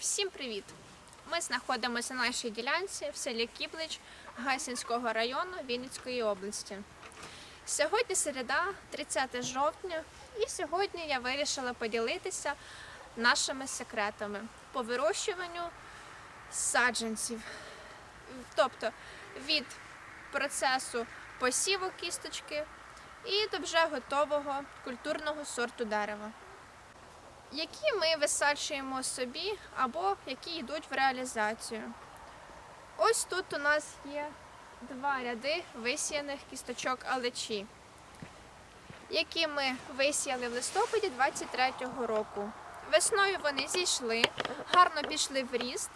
Всім привіт! Ми знаходимося на нашій ділянці в селі Кіблич Гайсинського району Вінницької області. Сьогодні середа, 30 жовтня, і сьогодні я вирішила поділитися нашими секретами по вирощуванню саджанців. Тобто від процесу посіву кісточки і до вже готового культурного сорту дерева які ми висаджуємо собі або які йдуть в реалізацію. Ось тут у нас є два ряди висіяних кісточок алечі, які ми висіяли в листопаді 23-го року. Весною вони зійшли, гарно пішли в ріст,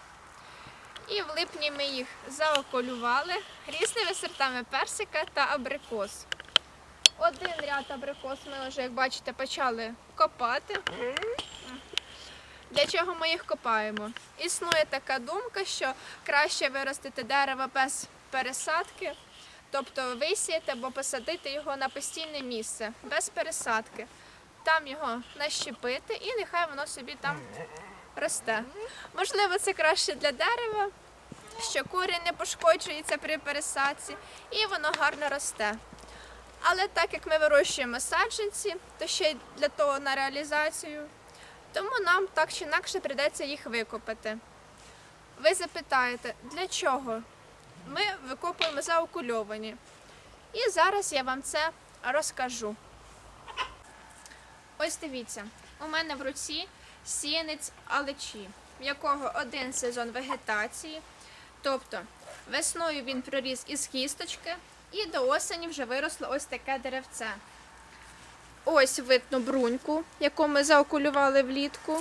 і в липні ми їх заоколювали різними сортами персика та абрикос. Один ряд абрикос ми вже, як бачите, почали копати. Для чого ми їх копаємо? Існує така думка, що краще виростити дерево без пересадки, тобто висіяти або посадити його на постійне місце, без пересадки. Там його нащепити і нехай воно собі там росте. Можливо, це краще для дерева, що корінь не пошкоджується при пересадці, і воно гарно росте. Але так як ми вирощуємо саджанці, то ще й для того на реалізацію, тому нам так чи інакше прийдеться їх викопати. Ви запитаєте, для чого? Ми викопуємо заокульовані. І зараз я вам це розкажу. Ось дивіться, у мене в руці сіянець алечі, в якого один сезон вегетації, тобто весною він проріс із кісточки, і до осені вже виросло ось таке деревце. Ось видно бруньку, яку ми заокулювали влітку.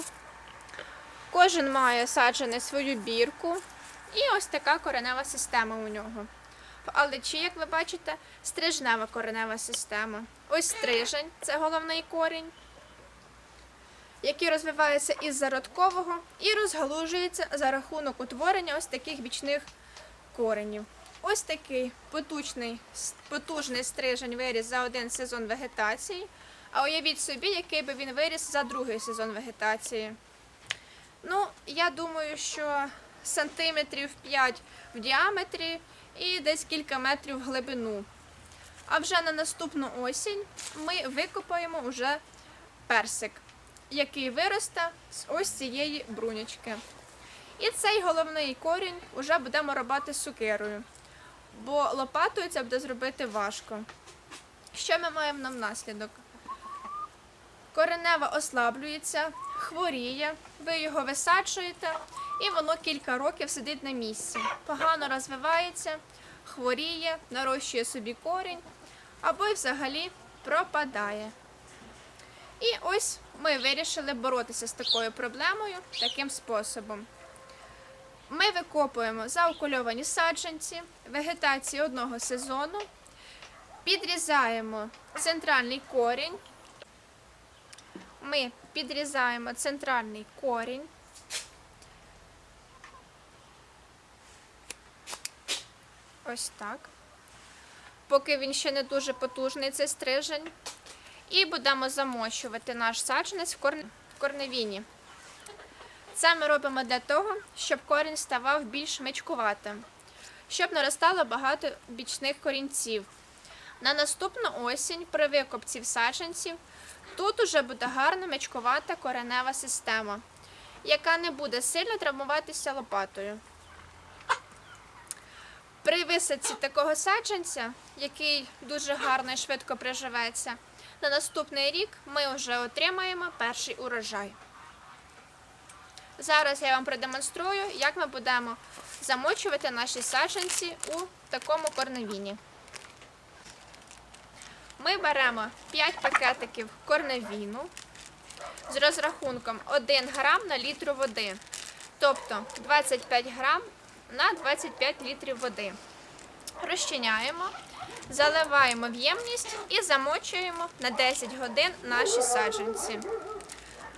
Кожен має саджене свою бірку. І ось така коренева система у нього. В алечі, як ви бачите, стрижнева коренева система. Ось стрижень це головний корінь, який розвивається із зародкового і розгалужується за рахунок утворення ось таких бічних коренів. Ось такий потужний, потужний стрижень виріс за один сезон вегетації. А уявіть собі, який би він виріс за другий сезон вегетації. Ну, я думаю, що сантиметрів 5 в діаметрі і десь кілька метрів в глибину. А вже на наступну осінь ми викопаємо вже персик, який виросте з ось цієї брунячки. І цей головний корінь вже будемо робити сукирою, бо лопатою це буде зробити важко. Що ми маємо на внаслідок? Коренева ослаблюється, хворіє, ви його висаджуєте, і воно кілька років сидить на місці. Погано розвивається, хворіє, нарощує собі корінь або й взагалі пропадає. І ось ми вирішили боротися з такою проблемою таким способом. Ми викопуємо заокульовані саджанці, вегетації одного сезону, підрізаємо центральний корінь. Ми підрізаємо центральний корінь. Ось так. Поки він ще не дуже потужний, цей стрижень. І будемо замочувати наш саджанець в корневіні. Це ми робимо для того, щоб корінь ставав більш мичкуватим, щоб наростало багато бічних корінців. На наступну осінь при викопці саджанців тут уже буде гарна мечкувата коренева система, яка не буде сильно травмуватися лопатою. При висадці такого саджанця, який дуже гарно і швидко приживеться, на наступний рік ми вже отримаємо перший урожай. Зараз я вам продемонструю, як ми будемо замочувати наші саджанці у такому корневіні. Ми беремо 5 пакетиків корневіну з розрахунком 1 грам на літру води, тобто 25 грам на 25 літрів води. Розчиняємо, заливаємо в ємність і замочуємо на 10 годин наші саджанці.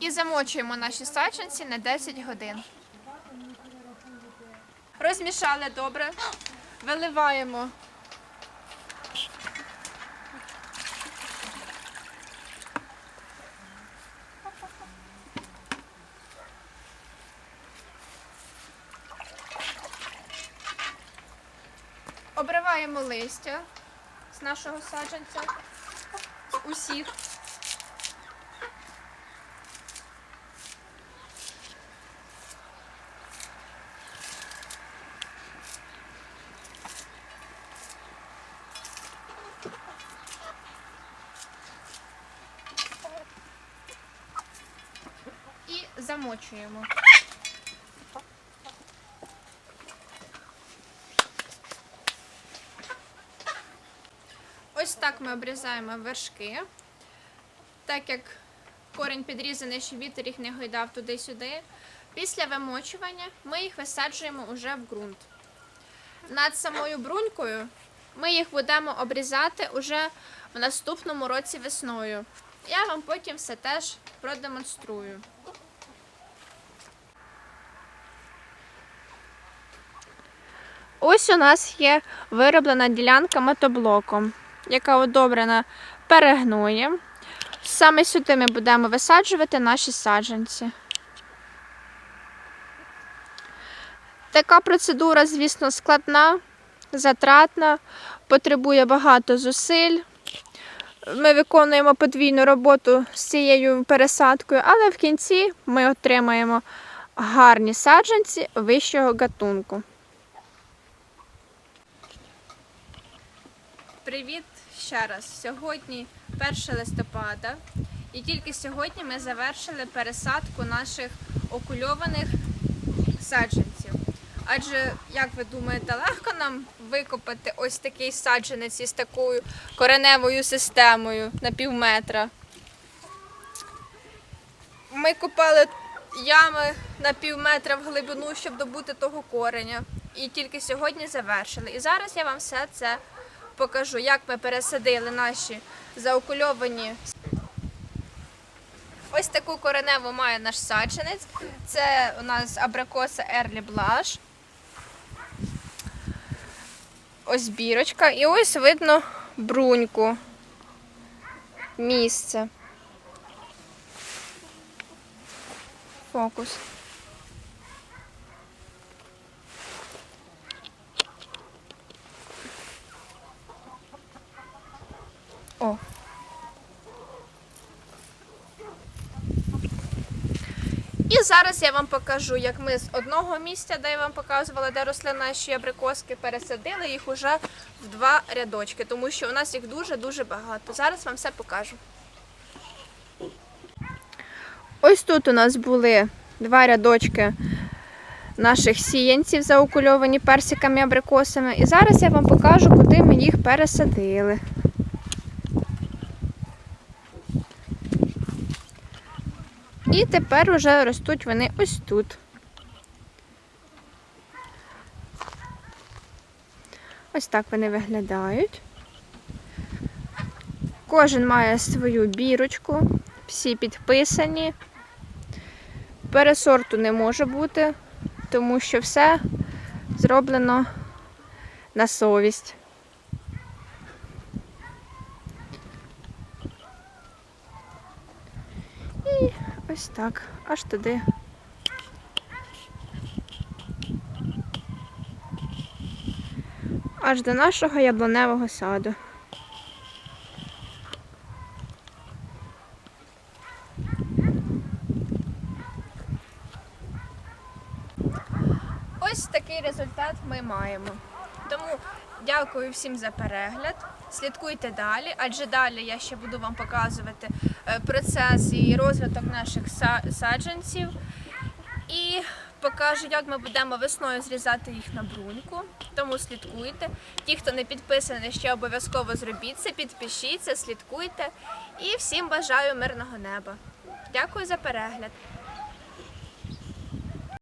І замочуємо наші саджанці на 10 годин. Розмішали добре. Виливаємо Обриваємо листя з нашого саджанця. Усіх. І замочуємо. Ось так ми обрізаємо вершки. Так як корінь підрізаний, щоб вітер їх не гойдав туди-сюди. Після вимочування ми їх висаджуємо уже в ґрунт. Над самою брунькою ми їх будемо обрізати уже в наступному році весною. Я вам потім все теж продемонструю. Ось у нас є вироблена ділянка мотоблоком, яка одобрена перегноєм. Саме сюди ми будемо висаджувати наші саджанці. Така процедура, звісно, складна, затратна, потребує багато зусиль. Ми виконуємо подвійну роботу з цією пересадкою, але в кінці ми отримаємо гарні саджанці вищого гатунку. Привіт ще раз. Сьогодні 1 листопада, і тільки сьогодні ми завершили пересадку наших окульованих саджанців. Адже, як ви думаєте, легко нам викопати ось такий саджанець із такою кореневою системою на пів метра. Ми копали ями на пів метра в глибину, щоб добути того кореня. І тільки сьогодні завершили. І зараз я вам все це покажу, як ми пересадили наші заокульовані. Ось таку кореневу має наш саджанець. Це у нас абрикоса Ерлі Блаш. Ось бірочка. І ось видно бруньку. Місце. Фокус. О. І зараз я вам покажу, як ми з одного місця, де я вам показувала, де росли наші абрикоски, пересадили їх уже в два рядочки, тому що у нас їх дуже-дуже багато. Зараз вам все покажу. Ось тут у нас були два рядочки наших сіянців, заокульовані персиками абрикосами. І зараз я вам покажу, куди ми їх пересадили. І тепер уже ростуть вони ось тут. Ось так вони виглядають. Кожен має свою бірочку, всі підписані. Пересорту не може бути, тому що все зроблено на совість. І ось так, аж туди. Аж до нашого яблуневого саду. Ось такий результат ми маємо. Тому дякую всім за перегляд. Слідкуйте далі, адже далі я ще буду вам показувати е, процес і розвиток наших саджанців. І покажу, як ми будемо весною зрізати їх на бруньку. Тому слідкуйте. Ті, хто не підписаний, ще обов'язково зробіть це, підпишіться, слідкуйте. І всім бажаю мирного неба. Дякую за перегляд.